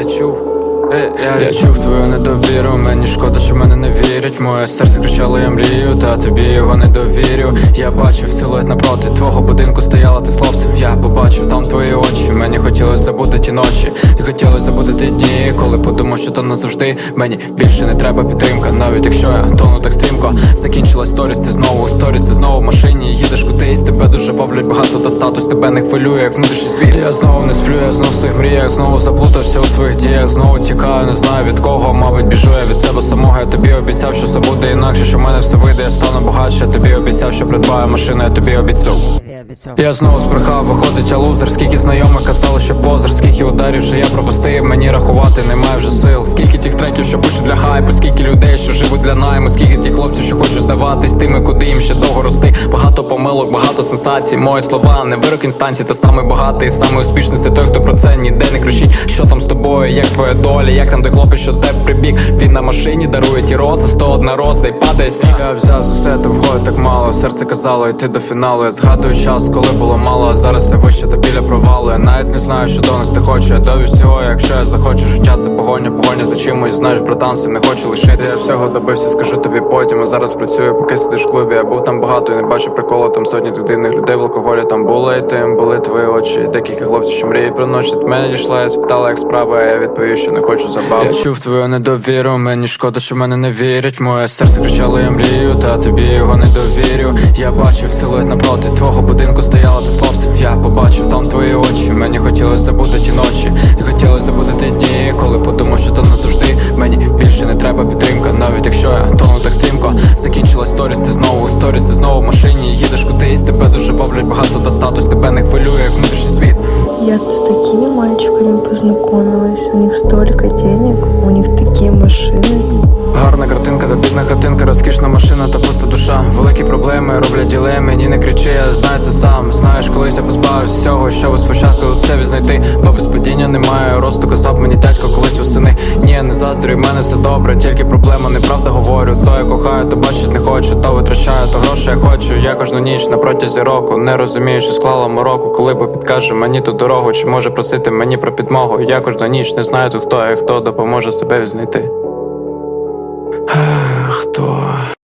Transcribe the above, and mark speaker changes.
Speaker 1: я чув. Я, я чув твою недовіру, мені шкода, що мене не вірять. Моє серце кричало, я мрію, та тобі його не довірю. Я бачив силует напроти твого будинку стояла ти з хлопцем. Я побачив там твої очі. Мені хотілося забути ті ночі, і хотілося забути ті дні, коли подумав, що то назавжди. Мені більше не треба підтримка, навіть якщо я тону так стрім. Закінчилась сторіс, ти знову сторіс, ти знову в машині. Їдеш кудись, тебе дуже бавлять багатство та статус, тебе не хвилює, як внутрішній світ. Я знову не сплю, я знову в своїх мріях, знову заплутався у своїх діях, знову тікаю, не знаю від кого, мабуть, біжу я від себе самого. Я тобі обіцяв, що все буде інакше, що в мене все вийде, я стану багатше. Я тобі обіцяв, що придбаю машину, я тобі обіцяв. Я знову збрехав, виходить, я лузер Скільки знайомих казали, що позер Скільки ударів вже я пропустив, мені рахувати немає вже сил Скільки тих треків, що пишуть для хайпу, здаватись тими, куди їм ще довго рости. Багато помилок, багато сенсацій. Мої слова, не вирок інстанції, та самий багатий, самий успішний це той, хто про це ніде не кричить. Що там з тобою, як твоя доля, як там той хлопець, що тебе прибіг. Він на машині дарує ті рози, 101 роза і падає сніг. Я взяв за все, входить так мало. Серце казало йти до фіналу. Я згадую час, коли було мало, а зараз я вище та біля провалу. Я навіть не знаю, що донести хочу. Я до всього, якщо я захочу, життя це погоня, погоня за чимось. Знаєш, братан, цим не хочу лишити. Я всього добився, скажу тобі потім. А зараз працюю, поки сидиш в клубі. Я був там багато і не бачу приколу. Там сотні тих дивних людей в алкоголі. Там було і тим, були твої очі. Декілька хлопців, що мріють про ночі. До мене дійшла, я спитала, як справа. а Я відповів, що не хочу забав. Я чув твою недовіру. Мені шкода, що в мене не вірять. Моє серце кричало, я мрію, та тобі його не довірю. Я бачив силует напроти твого будинку стояла ти з хлопцем. Я побачив там твої очі. Мені хотілося забути ті ночі,
Speaker 2: познакомилась. У них столько денег, у них такі машини.
Speaker 1: Гарна картинка, та бідна хатинка, розкішна машина та пуста душа. Великі проблеми роблять діле, мені не кричи, я знаю це сам. Знаєш, колись я позбавився всього, що спочатку у себе знайти. Бо без падіння немає росту, казав мені дядько колись восени. Ні, не заздрю, в мене все добре, тільки проблема, неправда говорю. То я кохаю, то бачить не хочу, то витрачаю, то гроші я хочу. Я кожну ніч на протязі року не розумію, що склала мороку, коли бо підкаже мені ту дорогу, чи може просити мені про підмогу. Я кожну ніч не знаю тут хто, я хто допоможе себе знайти. Хто?